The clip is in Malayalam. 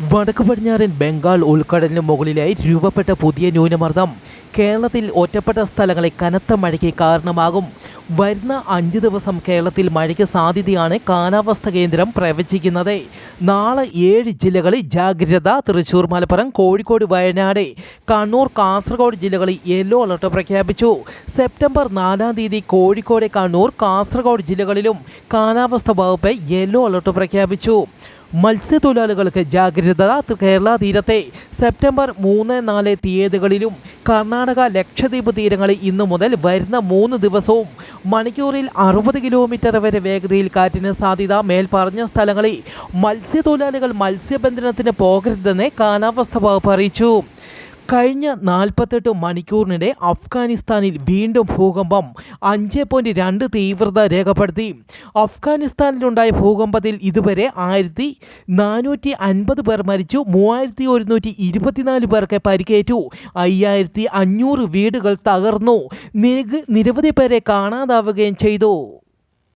വടക്ക് പടിഞ്ഞാറൻ ബംഗാൾ ഉൾക്കടലിന് മുകളിലായി രൂപപ്പെട്ട പുതിയ ന്യൂനമർദ്ദം കേരളത്തിൽ ഒറ്റപ്പെട്ട സ്ഥലങ്ങളെ കനത്ത മഴയ്ക്ക് കാരണമാകും. വരുന്ന അഞ്ച് ദിവസം കേരളത്തിൽ മഴയ്ക്ക് സാധ്യതയാണ് കാലാവസ്ഥ കേന്ദ്രം പ്രവചിക്കുന്നത്. നാളെ ഏഴ് ജില്ലകളിൽ ജാഗ്രത തൃശൂർ മലപ്പുറം കോഴിക്കോട് വയനാട് കണ്ണൂർ കാസർഗോഡ് ജില്ലകളിൽ യെല്ലോ അലർട്ട് പ്രഖ്യാപിച്ചു. സെപ്റ്റംബർ നാലാം തീയതി കോഴിക്കോട് കണ്ണൂർ കാസർഗോഡ് ജില്ലകളിലും കാലാവസ്ഥ വകുപ്പ് യെല്ലോ അലർട്ട് പ്രഖ്യാപിച്ചു. മത്സ്യത്തൊഴിലാളികൾക്ക് ജാഗ്രത കേരള തീരത്തെ സെപ്റ്റംബർ മൂന്ന് നാല് തീയതികളിലും കർണാടക ലക്ഷദ്വീപ് തീരങ്ങളിൽ ഇന്നു മുതൽ വരുന്ന മൂന്ന് ദിവസവും മണിക്കൂറിൽ അറുപത് കിലോമീറ്റർ വരെ വേഗതയിൽ കാറ്റിന് സാധ്യത. മേൽപ്പറഞ്ഞ സ്ഥലങ്ങളിൽ മത്സ്യത്തൊഴിലാളികൾ മത്സ്യബന്ധനത്തിന് പോകരുതെന്ന് കാലാവസ്ഥ വകുപ്പ് അറിയിച്ചു. കഴിഞ്ഞ നാൽപ്പത്തെട്ട് മണിക്കൂറിനിടെ അഫ്ഗാനിസ്ഥാനിൽ വീണ്ടും ഭൂകമ്പം അഞ്ച് പോയിന്റ് രണ്ട് തീവ്രത രേഖപ്പെടുത്തി. അഫ്ഗാനിസ്ഥാനിലുണ്ടായ ഭൂകമ്പത്തിൽ ഇതുവരെ ആയിരത്തി നാനൂറ്റി അൻപത് പേർ മരിച്ചു മൂവായിരത്തി ഒരുന്നൂറ്റി ഇരുപത്തിനാല് പേർക്ക് പരിക്കേറ്റു അയ്യായിരത്തി അഞ്ഞൂറ് വീടുകൾ തകർന്നു. നിരവധി പേരെ കാണാതാവുകയും ചെയ്തു.